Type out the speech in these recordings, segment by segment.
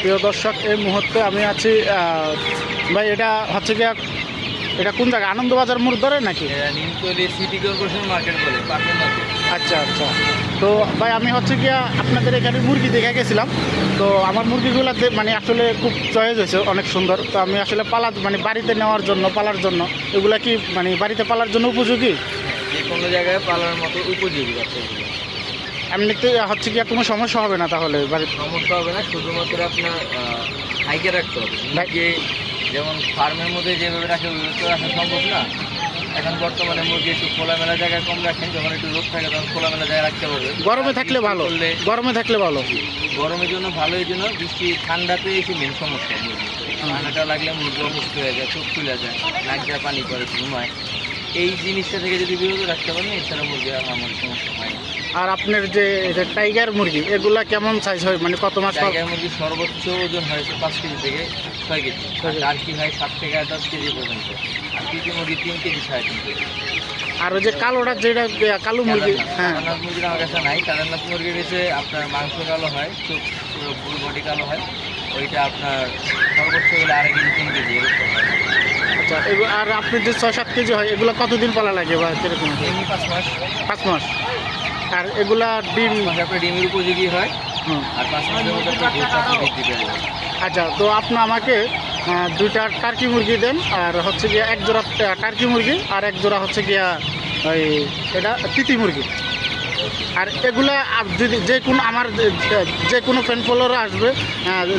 প্রিয় দর্শক এই মুহূর্তে আমি আছি ভাই এটা হচ্ছে কি এটা কোন জায়গা? আনন্দবাজার মোড় ধরে নাকি? সিটি কর্পোরেশন মার্কেট বলে আচ্ছা আচ্ছা। তো ভাই আমি হচ্ছে কি আপনাদের এখানে মুরগি দেখে গেছিলাম। তো আমার মুরগিগুলোতে মানে আসলে খুব চয়েস হয়েছে অনেক সুন্দর। তো আমি আসলে পালা মানে বাড়িতে নেওয়ার জন্য পালার জন্য এগুলা কি মানে বাড়িতে পালার জন্য উপযোগী? যে কোনো জায়গায় পালার মতো উপযোগী বাচ্চাগুলো। এমনিতে হচ্ছে গিয়া কোনো সমস্যা হবে না তাহলে? বাড়িতে সমস্যা হবে না শুধুমাত্র আপনার হাইকে রাখতে হবে। যে যেমন ফার্মের মধ্যে যেভাবে রাখে ওইভাবে তো রাখা সম্ভব না। এখন বর্তমানে মুরগি একটু খোলামেলা জায়গায় কম রাখেন যখন একটু রোদ থাকে তখন খোলামেলা জায়গায় রাখতে পারবে গরমে থাকলে ভালো। গরমে থাকলে ভালো। গরমের জন্য ভালো এই জন্য বৃষ্টি ঠান্ডাতে এসে মেন সমস্যা মুরগি ঠান্ডাটা লাগলে মুরগি অসুস্থ হয়ে যায় চোখ খুলে যায় নাক দিয়ে পানি পরে ঘুমায়। এই জিনিসটা থেকে যদি বিরত রাখতে পারেন এছাড়া মুরগি আর আমার সমস্যা হয় না। আর আপনার যে এটা টাইগার মুরগি এগুলা কেমন সাইজ হয়? মানে কত মাস টাইগার মুরগি সর্বোচ্চ ওজন হয় পাঁচ কেজি থেকে ছয় কেজি। আর টার্কি হয় সাত থেকে দশ কেজি পর্যন্ত। আর পিকি মুরগি তিন কেজি সাড়ে তিন কেজি আর ওই যে কালোটা যেটা কালো মুরগি হ্যাঁ। মুরগির আমার কাছে নাই। কালারনাথ মুরগির কাছে আপনার মাংস কালো হয় চোখ পুরো ফুল বডি কালো হয়। ওইটা আপনার সর্বোচ্চ হলে আড়াই কেজি তিন কেজি আচ্ছা আর আপনি যে ছয় সাত কেজি হয় এগুলো কতদিন পালা লাগে বা কীরকম? পাঁচ মাস। পাঁচ মাস। আর এগুলা ডিম। ডিমের উপযোগী হয়। আর পাঁচ মাসের মধ্যে আচ্ছা তো আপনি আমাকে দুইটা টার্কি মুরগি দেন আর হচ্ছে গিয়া এক জোড়া টার্কি মুরগি আর এক জোড়া হচ্ছে গিয়া ওই এটা তিতি মুরগি। আর এগুলা যদি যে কোনো আমার যে- যে কোনো ফ্যান ফলোয়ার আসবে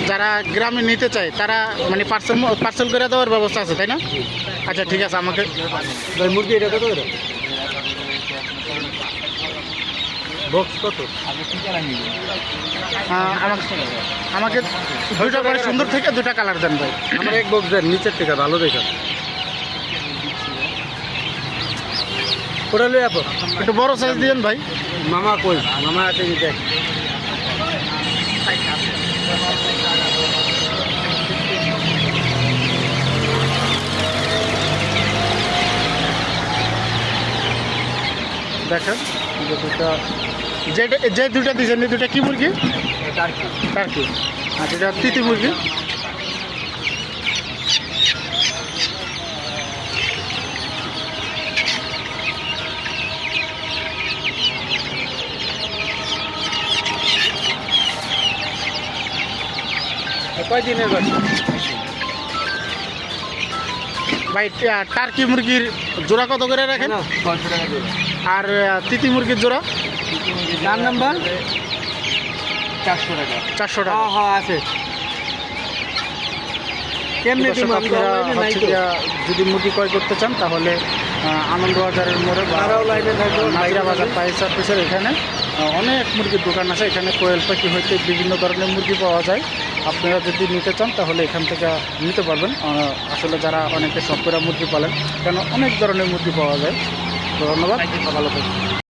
যারা গ্রামে নিতে চায় তারা মানে পার্সেল পার্সেল করে দেওয়ার ব্যবস্থা আছে তাই না? আচ্ছা ঠিক আছে আমাকে মুরগি এটা কত করে বক্স কত? আহ, আমাকে আমাকে দুইটা করে সুন্দর থেকে দুটা কালার দেন ভাই। আমার এক বক্স দেন নিচের থেকে ভালো দেখা ওটা লই আপো। একটু বড় সাইজ দিবেন ভাই। মামা কই? মামা আছে দেখ। দেখেন যে দুটা যেটা যে দুটা দিয়েছেন দুটা কি মুরগি? টার্কি। আর যেটা তিতি মুরগি। কয় দিনের বাচ্চা? ভাই টার্কি মুরগির জোড়া কত করে রাখেন? আর তিতি মুরগির জোড়া? নাম নাম্বার চারশো টাকা। চারশো টাকা। হ্যাঁ আছে। কেমনে যদি মুরগি ক্রয় করতে চান তাহলে আনন্দবাজারের মোড়ে থাকবে, নাইরা বাজার পাইস অফিসের এখানে অনেক মুরগির দোকান আছে। এখানে কোয়েল পাখি হইতে বিভিন্ন ধরনের মুরগি পাওয়া যায়। আপনারা যদি নিতে চান তাহলে এখান থেকে নিতে পারবেন। আসলে যারা অনেকে শখ করে মুরগি পালেন কেন অনেক ধরনের মুরগি পাওয়া যায়। ধন্যবাদ। ভালো থাকবেন।